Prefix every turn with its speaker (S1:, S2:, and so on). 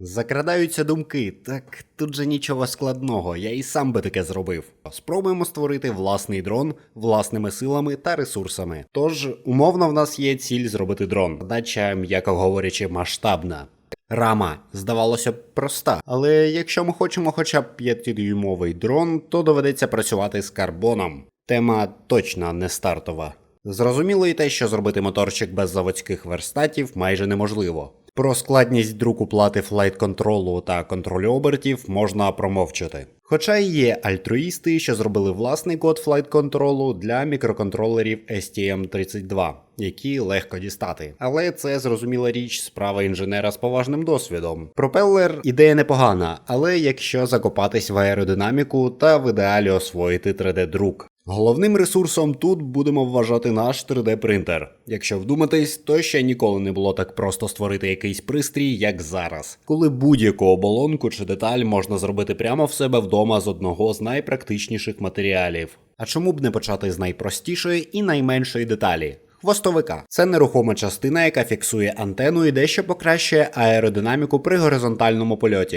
S1: Закрадаються думки, так тут же нічого складного, я і сам би таке зробив. Спробуємо створити власний дрон власними силами та ресурсами. Тож, умовно, в нас є ціль зробити дрон. Задача, м'яко говорячи, масштабна. Рама, здавалося б, проста, але якщо ми хочемо хоча б 5-дюймовий дрон, то доведеться працювати з карбоном. Тема точно не стартова. Зрозуміло і те, що зробити моторчик без заводських верстатів майже неможливо. Про складність друку плати флайт-контролу та контролю обертів можна промовчати. Хоча і є альтруїсти, що зробили власний код флайт-контролу для мікроконтролерів STM32, які легко дістати. Але це зрозуміла річ справа інженера з поважним досвідом. Пропелер ідея непогана, але якщо закопатись в аеродинаміку та в ідеалі освоїти 3D-друк. Головним ресурсом тут будемо вважати наш 3D-принтер. Якщо вдуматись, то ще ніколи не було так просто створити якийсь пристрій, як зараз, коли будь-яку оболонку чи деталь можна зробити прямо в себе вдома з одного з найпрактичніших матеріалів. А чому б не почати з найпростішої і найменшої деталі? Хвостовика це нерухома частина, яка фіксує антенну і дещо покращує аеродинаміку при горизонтальному польоті.